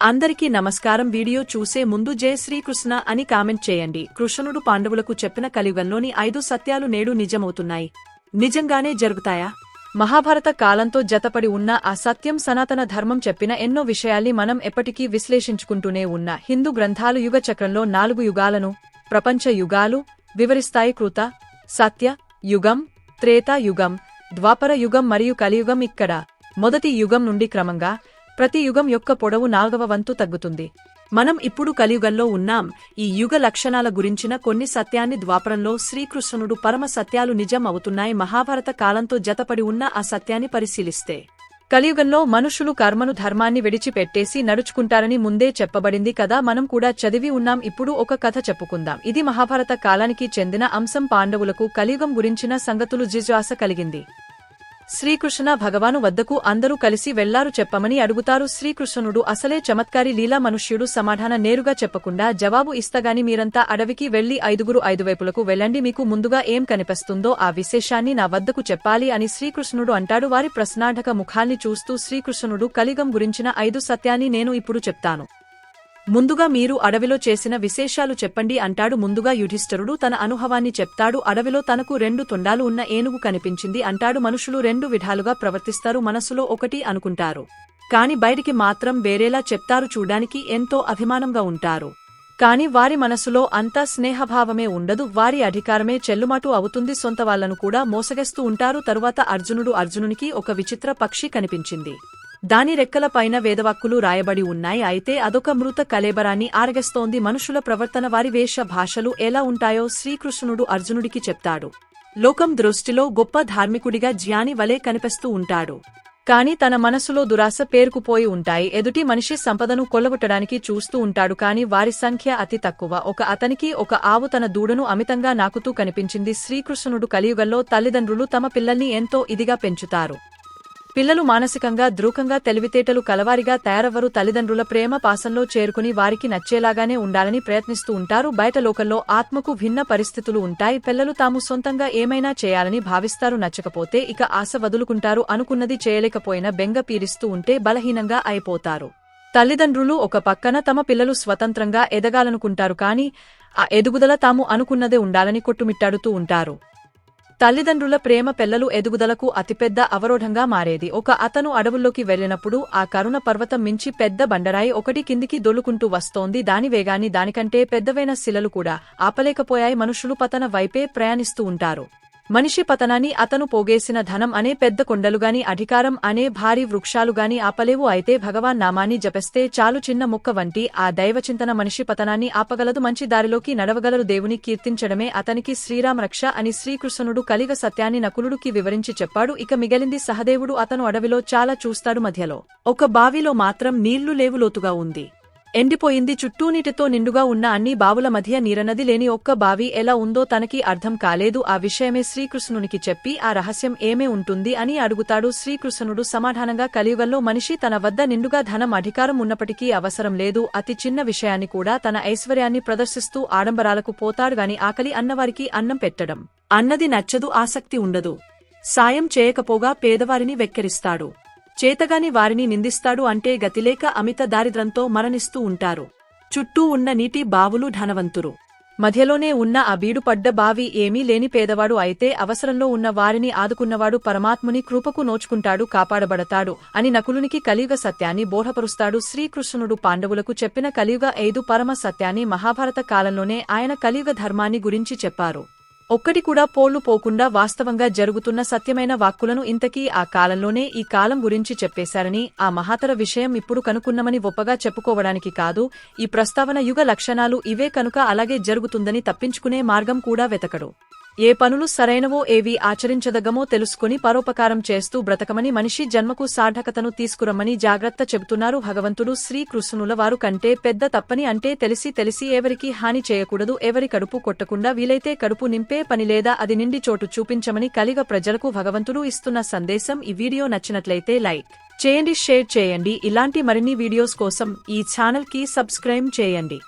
అందరికీ నమస్కారం. వీడియో చూసే ముందు జై శ్రీకృష్ణ అని కామెంట్ చేయండి. కృష్ణుడు పాండవులకు చెప్పిన కలియుగంలోని ఐదు సత్యాలు నేడు నిజమవుతున్నాయి. నిజంగానే జరుగుతాయా? మహాభారత కాలంతో జతపడి ఉన్న ఆ సత్యం సనాతన ధర్మం చెప్పిన ఎన్నో విషయాల్ని మనం ఎప్పటికీ విశ్లేషించుకుంటూనే ఉన్న హిందూ గ్రంథాలు యుగ చక్రంలో నాలుగు యుగాలను ప్రపంచ యుగాలు వివరిస్తాయి కృత సత్య యుగం త్రేతా యుగం ద్వాపర యుగం మరియు కలియుగం ఇక్కడ. మొదటి యుగం నుండి క్రమంగా ప్రతి యుగం యొక్క పొడవు నాల్గవ వంతు తగ్గుతుంది. మనం ఇప్పుడు కలియుగంలో ఉన్నాం. ఈ యుగ లక్షణాల గురించిన కొన్ని సత్యాన్ని ద్వాపరంలో శ్రీకృష్ణుడు పరమ సత్యాలు నిజం అవుతున్నాయి మహాభారత కాలంతో జతపడి ఉన్న ఆ సత్యాన్ని పరిశీలిస్తే. కలియుగంలో మనుషులు కర్మను ధర్మాన్ని విడిచిపెట్టేసి నడుచుకుంటారని ముందే చెప్పబడింది కదా మనం కూడా చదివి ఉన్నాం. ఇప్పుడు ఒక కథ చెప్పుకుందాం. ఇది మహాభారత కాలానికి చెందిన అంశం పాండవులకు కలియుగం గురించిన సంగతులు జిజ్వాస కలిగింది. శ్రీకృష్ణ భగవాను వద్దకు అందరూ కలిసి వెళ్ళారు చెప్పమని అడుగుతారు శ్రీకృష్ణుడు. అసలే చమత్కారి లీలా మనుష్యుడు సమాధాన నేరుగా చెప్పకుండా జవాబు ఇస్తగాని మీరంతా అడవికి వెళ్ళి ఐదుగురు ఐదువైపులకు వెళ్ళండి మీకు ముందుగా ఏం కనిపిస్తుందో ఆ విశేషాన్ని నా వద్దకు చెప్పాలి అని శ్రీకృష్ణుడు అంటాడు. వారి ప్రశ్నార్థక ముఖాల్ని చూస్తూ శ్రీకృష్ణుడు కలిగం గురించిన ఐదు సత్యాన్ని నేను ఇప్పుడు చెప్తాను. ముందుగా మీరు అడవిలో చేసిన విశేషాలు చెప్పండి అంటాడు. ముందుగా యుధిష్ఠరుడు తన అనుభవాన్ని చెప్తాడు. అడవిలో తనకు రెండు తొండాలు ఉన్న ఏనుగు కనిపించింది అంటాడు. మనుషులు రెండు విధాలుగా ప్రవర్తిస్తారు మనసులో ఒకటి అనుకుంటారు. కాని బయటికి మాత్రం వేరేలా చెప్తారు చూడానికి ఎంతో అభిమానంగా ఉంటారు. కాని వారి మనసులో అంతా స్నేహభావమే ఉండదు వారి అధికారమే చెల్లుమాటు అవుతుంది. సొంత వాళ్ళను కూడా మోసగేస్తూ ఉంటారు. తరువాత అర్జునుడు అర్జునునికి ఒక విచిత్ర పక్షి కనిపించింది. దాని రెక్కలపైన వేదవాక్కులు రాయబడి ఉన్నాయి. అయితే అదొక మృత కలేబరాన్ని ఆరగస్తోంది. మనుషుల ప్రవర్తన వారి వేష భాషలు ఎలా ఉంటాయో శ్రీకృష్ణుడు అర్జునుడికి చెప్తాడు. లోకం దృష్టిలో గొప్ప ధార్మికుడిగా జ్ఞాని వలె కనిపిస్తూ ఉంటాడు. కాని తన మనసులో దురాశ పేరుకుపోయి ఉంటాయి. ఎదుటి మనిషి సంపదను కొల్లగొట్టడానికి చూస్తూ ఉంటాడు. కాని వారి సంఖ్య అతి తక్కువ. ఒక అతనికి ఒక ఆవు తన దూడను అమితంగా నాకుతూ కనిపించింది. శ్రీకృష్ణుడు కలియుగంలో తల్లిదండ్రులు తమ పిల్లల్ని ఎంతో ఇదిగా పెంచుతారు. పిల్లలు మానసికంగా ద్రూకంగా తెలివితేటలు కలవారిగా తయారవ్వరు. తల్లిదండ్రుల ప్రేమ పాసంలో చేరుకుని వారికి నచ్చేలాగానే ఉండాలని ప్రయత్నిస్తూ ఉంటారు. బయట లోకంలో ఆత్మకు భిన్న పరిస్థితులు ఉంటాయి. పిల్లలు తాము సొంతంగా ఏమైనా చేయాలని భావిస్తారు. నచ్చకపోతే ఇక ఆశ వదులుకుంటారు. అనుకున్నది చేయలేకపోయినా బెంగ పీరిస్తూ ఉంటే బలహీనంగా అయిపోతారు. తల్లిదండ్రులు ఒక పక్కన తమ పిల్లలు స్వతంత్రంగా ఎదగాలనుకుంటారు కాని ఆ ఎదుగుదల తాము అనుకున్నదే ఉండాలని కొట్టుమిట్టాడుతూ ఉంటారు. తల్లిదండ్రుల ప్రేమ పిల్లలు ఎదుగుదలకు అతిపెద్ద అవరోధంగా మారేది. ఒక అతను అడవుల్లోకి వెళ్ళినప్పుడు ఆ కరుణ పర్వతం మించి పెద్ద బండరాయి ఒకటి కిందికి దొల్లుకుంటూ వస్తోంది. దాని వేగాన్ని దానికంటే పెద్దవైన శిలలు కూడా ఆపలేకపోయాయి. మనుషులు పతన వైపే ప్రయాణిస్తూ ఉంటారు. మనిషి పతనాన్ని అతను పోగేసిన ధనం అనే పెద్ద కొండలుగాని అధికారం అనే భారీ వృక్షాలుగాని ఆపలేవు అయితే భగవాన్ నామాన్ని జపిస్తే చాలు చిన్న ముక్క వంటి ఆ దైవచింతన మనిషి పతనాన్ని ఆపగలదు మంచి దారిలోకి నడవగలరు దేవుని కీర్తించడమే అతనికి శ్రీరామరక్ష అని శ్రీకృష్ణుడు కలిగ సత్యాన్ని నకులుడికి వివరించి చెప్పాడు. ఇక మిగిలింది సహదేవుడు అతను అడవిలో చాలా చూస్తాడు మధ్యలో. ఒక బావిలో మాత్రం నీళ్ళు లేవు లోతుగా ఉంది. ఎండిపోయింది. చుట్టూ నీటితో నిండుగా ఉన్న అన్ని బావుల మధ్య నీరనది లేని ఒక్క బావి ఎలా ఉందో తనకి అర్థం కాలేదు. ఆ విషయమే శ్రీకృష్ణునికి చెప్పి ఆ రహస్యం ఏమే ఉంటుంది అని అడుగుతాడు శ్రీకృష్ణుడు. సమాధానంగా కలియుగంలో మనిషి తన వద్ద నిండుగా ధనం అధికారం ఉన్నప్పటికీ అవసరం లేదు. అతి చిన్న విషయాన్ని కూడా తన ఐశ్వర్యాన్ని ప్రదర్శిస్తూ ఆడంబరాలకు పోతాడు గాని ఆకలి అన్నవారికి అన్నం పెట్టడం అన్నది నచ్చదు ఆసక్తి ఉండదు. సాయం చేయకపోగా పేదవారిని వెక్కిరిస్తాడు. చేతగాని వారిని నిందిస్తాడు అంటే గతిలేక అమిత దారిద్రంతో మరణిస్తూ ఉంటారు. చుట్టూ ఉన్న నీటి బావులు ధనవంతురు. మధ్యలోనే ఉన్న ఆ బీడుపడ్డ బావి ఏమీ లేని పేదవాడు అయితే అవసరంలో ఉన్న వారిని ఆదుకున్నవాడు పరమాత్ముని కృపకు నోచుకుంటాడు కాపాడబడతాడు అని నకులునికి కలియుగ సత్యాన్ని బోధపరుస్తాడు శ్రీకృష్ణుడు. పాండవులకు చెప్పిన కలియుగ ఐదు పరమ సత్యాన్ని మహాభారత కాలంలోనే ఆయన కలియుగ ధర్మాన్ని గురించి చెప్పారు. ఒక్కటి కూడా పోళ్ళు పోకుండా వాస్తవంగా జరుగుతున్న సత్యమైన వాక్కులను ఇంతకీ ఆ కాలంలోనే ఈ కాలం గురించి చెప్పేశారని ఆ మహాతర విషయం ఇప్పుడు కనుక్కున్నమని ఒప్పగా చెప్పుకోవడానికి కాదు ఈ ప్రస్తావన యుగ లక్షణాలు ఇవే కనుక అలాగే జరుగుతుందని తప్పించుకునే మార్గం కూడా వెతకడు. ఏ పనులు సరైనవో ఏవి ఆచరించదగమో తెలుసుకుని పరోపకారం చేస్తూ బ్రతకమని మనిషి జన్మకు సార్థకతను తీసుకురమ్మని జాగ్రత్త చెబుతున్నారు భగవంతుడు శ్రీకృష్ణుల వారు కంటే పెద్ద తప్పని అంటే తెలిసి తెలిసి ఎవరికి హాని చేయకూడదు ఎవరి కడుపు కొట్టకుండా వీలైతే కడుపు నింపే పని లేదా అది నిండి చోటు చూపించమని కలిగ ప్రజలకు భగవంతుడు ఇస్తున్న సందేశం ఈ వీడియో నచ్చినట్లయితే లైక్ చేయండి షేర్ చేయండి. ఇలాంటి మరిన్ని వీడియోస్ కోసం ఈ ఛానల్కి సబ్స్క్రైబ్ చేయండి.